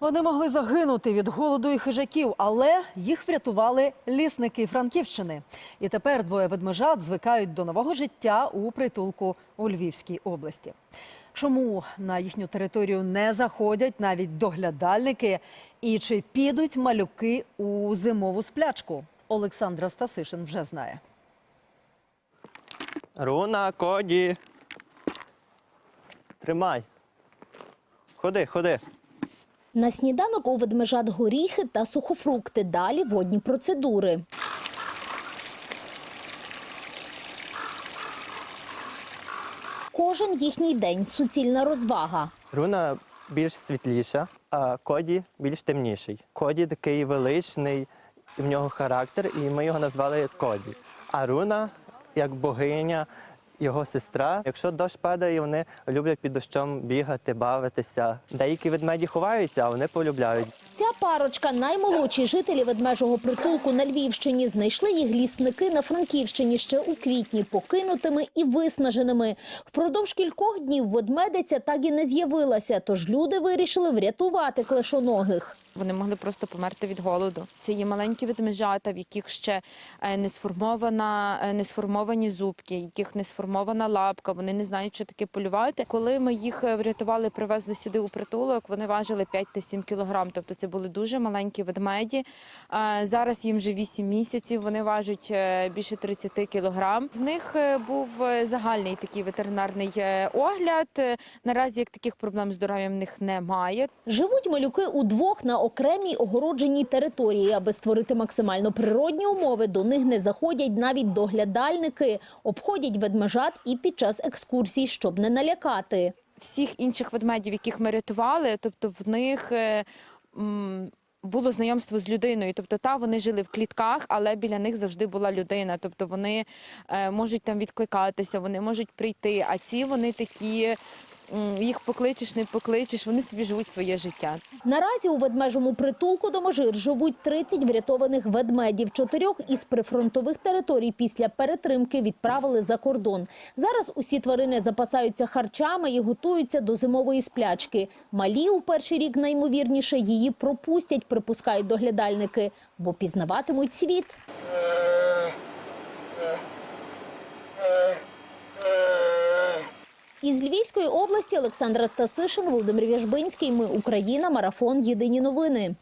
Вони могли загинути від голоду і хижаків, але їх врятували лісники Франківщини. І тепер двоє ведмежат звикають до нового життя у притулку у Львівській області. Чому на їхню територію не заходять навіть доглядальники? І чи підуть малюки у зимову сплячку? Олександра Стасишин вже знає. Руна, коді. Тримай. Ходи, ходи. На сніданок у ведмежат горіхи та сухофрукти. Далі водні процедури. Кожен їхній день суцільна розвага. Руна більш світліша, а коді більш темніший. Коді такий величний, в нього характер, і ми його назвали Коді. А руна, як богиня, його сестра. Якщо дощ падає, вони люблять під дощом бігати, бавитися. Деякі ведмеді ховаються, а вони полюбляють. Парочка наймолодші жителі ведмежого притулку на Львівщині знайшли їх лісники на Франківщині ще у квітні, покинутими і виснаженими. Впродовж кількох днів ведмедиця так і не з'явилася, тож люди вирішили врятувати клешоногих. Вони могли просто померти від голоду. Це є маленькі ведмежата, в яких ще е, не сформована, е, не сформовані зубки, яких не сформована лапка. Вони не знають, що таке полювати. Коли ми їх е, врятували, привезли сюди у притулок, вони важили 5-7 кілограм. Тобто це були дуже маленькі ведмеді. Зараз їм вже 8 місяців. Вони важать е, більше 30 кілограм. В них е, був е, загальний такий ветеринарний огляд. Наразі як таких проблем з здоров'ям в них немає. Живуть малюки удвох на окремій огородженій території. Аби створити максимально природні умови, до них не заходять навіть доглядальники, обходять ведмежат і під час екскурсій, щоб не налякати. всіх інших ведмедів, яких ми рятували, тобто в них було знайомство з людиною. Тобто, та вони жили в клітках, але біля них завжди була людина. Тобто вони е, можуть там відкликатися, вони можуть прийти. А ці вони такі. Їх покличеш, не покличеш, вони собі живуть своє життя. Наразі у ведмежому притулку Доможир живуть 30 врятованих ведмедів. Чотирьох із прифронтових територій після перетримки відправили за кордон. Зараз усі тварини запасаються харчами і готуються до зимової сплячки. Малі у перший рік наймовірніше її пропустять, припускають доглядальники, бо пізнаватимуть світ. Із Львівської області Олександра Стасишин, Володимир В'яжбинський. Ми Україна. Марафон. Єдині новини.